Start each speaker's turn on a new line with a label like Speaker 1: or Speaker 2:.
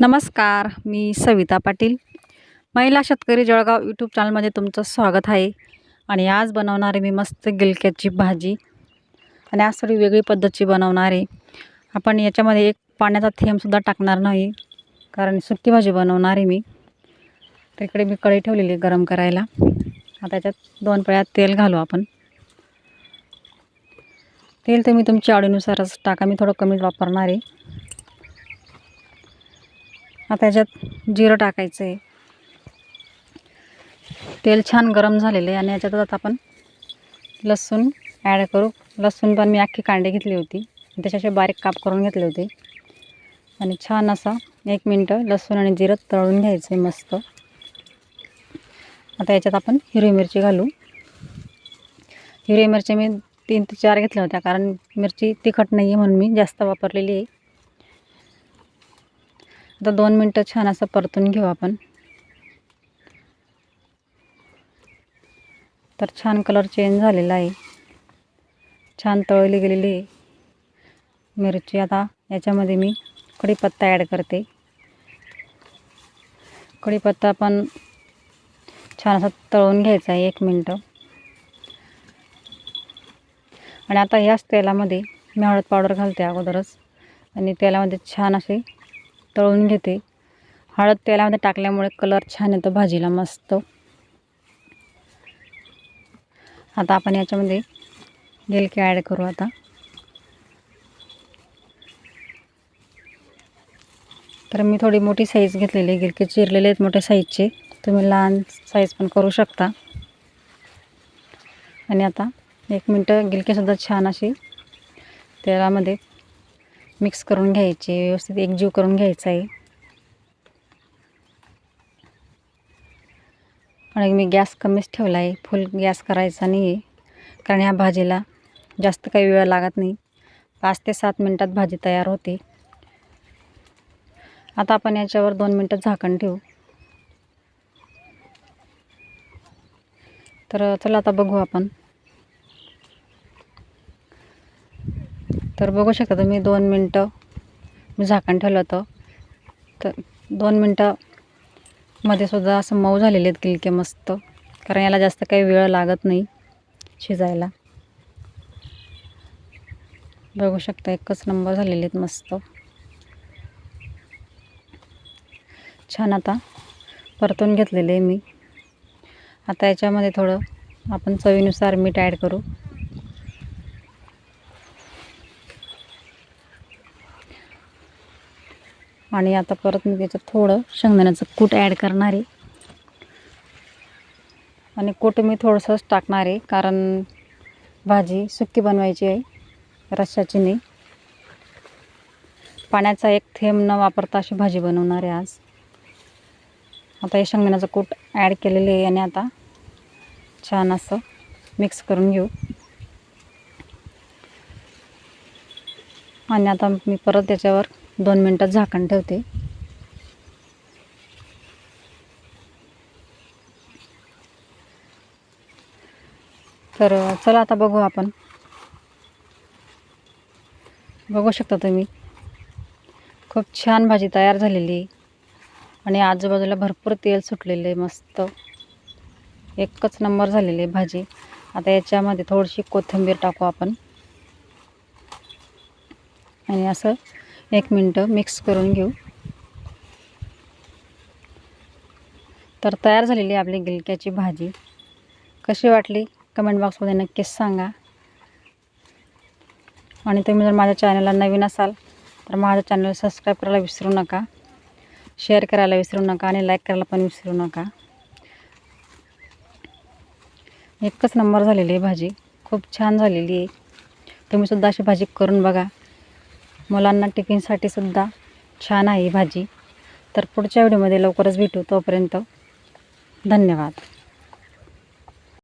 Speaker 1: नमस्कार मी सविता पाटील. महिला शेतकरी जळगाव यूट्यूब चॅनलमध्ये तुमचं स्वागत आहे. आणि आज बनवणारे मी मस्त गिलक्याची भाजी. आणि आज थोडी वेगळी पद्धतची बनवणार आहे. आपण याच्यामध्ये एक पाण्याचा थेंबसुद्धा टाकणार नाही कारण सुकी भाजी बनवणार आहे मी. तर इकडे मी कढई ठेवलेली आहे गरम करायला. आता याच्यात दोन पळ्यात तेल घालू आपण. तेल तर मी तुमच्या आवडीनुसारच टाका. मी थोडं कमीच वापरणार आहे. आता याच्यात जिरं टाकायचं आहे तेल छान गरम झालेलं आहे आणि याच्यातच आता आपण लसूण ॲड करू. लसूण पण मी अख्खी कांडे घेतली होती. त्याच्याशी बारीक काप करून घेतले होते. आणि छान असा एक मिनटं लसूण आणि जिरं तळून घ्यायचं आहे मस्त. आता याच्यात आपण हिरवी मिरची घालू. हिरवी मिरची मी तीन ते चार घेतल्या होत्या कारण मिरची तिखट नाही आहे म्हणून मी जास्त वापरलेली आहे. आता दोन मिनटं छान असं परतून घेऊ आपण. तर छान कलर चेंज झालेला आहे. छान तळली गेलेली आहे. मिरची आता याच्यामध्ये मी कढीपत्ता ॲड करते. कढीपत्ता पण छान असा तळून घ्यायचा आहे एक मिनटं. आणि आता याच तेलामध्ये मी हळद पावडर घालते अगोदरच. आणि तेलामध्ये छान असे तळून घेते. हळद तेलामध्ये टाकल्यामुळे कलर छान येतो भाजीला मस्त. आता आपण याच्यामध्ये गिलके ॲड करू आता. तर मी थोडी मोठी साईज घेतलेली आहे गिलके चिरलेले आहेत मोठ्या साईजचे तुम्ही लहान साईज पण करू शकता. आणि आता एक मिनटं गिलकेसुद्धा छान अशी तेलामध्ये मिक्स करून घ्यायचे व्यवस्थित एकजीव करून घ्यायचा आहे. आणि मी गॅस कमीच ठेवला आहे फुल गॅस करायचा नाही आहे कारण ह्या भाजीला जास्त काही वेळ लागत नाही. पाच ते सात मिनटात भाजी तयार होते. आता आपण याच्यावर दोन मिनटं झाकण ठेवू. तर चला आता बघू आपण. तर बघू शकता तुम्ही दोन मिनटं मी झाकण ठेवलं होतं. तर दोन मिनटं मध्ये सुद्धा असं मऊ झालेले आहेत गिलके मस्त कारण याला जास्त काही वेळ लागत नाही शिजायला. बघू शकता एकच नंबर झालेले आहेत मस्त. छान आता परतून घेतलेले मी. आता याच्यामध्ये थोडं आपण चवीनुसार मीठ ॲड करू. आणि आता परत मी त्याच्यात थोडं शेंगदाण्याचं कूट ॲड करणार आहे. आणि कूट मी थोडंसंच टाकणार आहे कारण भाजी सुकी बनवायची आहे रश्शाची नाही. पाण्याचा एक थेंब न वापरता अशी भाजी बनवणार आहे आज. आता हे शेंगदाण्याचं कूट ॲड केलेले आहे आणि आता छान असं मिक्स करून घेऊ. आणि आता मी परत त्याच्यावर दोन मिनटात झाकण ठेवते. तर चला आता बघू आपण. बघू शकता तुम्ही. खूप छान भाजी तयार झालेली. आहे आणि आजूबाजूला भरपूर तेल सुटलेले मस्त. एकच नंबर झालेली आहे भाजी. आता याच्यामध्ये थोडीशी कोथिंबीर टाकू आपण. आणि असं एक मिनटं मिक्स करून घेऊ. तर तयार झालेली आपली गिलक्याची भाजी. कशी वाटली? कमेंट बॉक्समध्ये नक्कीच सांगा. आणि तुम्ही जर माझ्या चॅनलला नवीन असाल तर माझ्या चॅनल सबस्क्राईब करायला विसरू नका. शेअर करायला विसरू नका आणि लाईक करायला पण विसरू नका. एकच नंबर झालेली आहे भाजी. खूप छान झालेली आहे. तुम्हीसुद्धा अशी भाजी करून बघा. मुलांना टिफिनसाठी सुद्धा छान आहे भाजी. तर पुढच्या व्हिडिओमध्ये लवकरच भेटू तोपर्यंत धन्यवाद.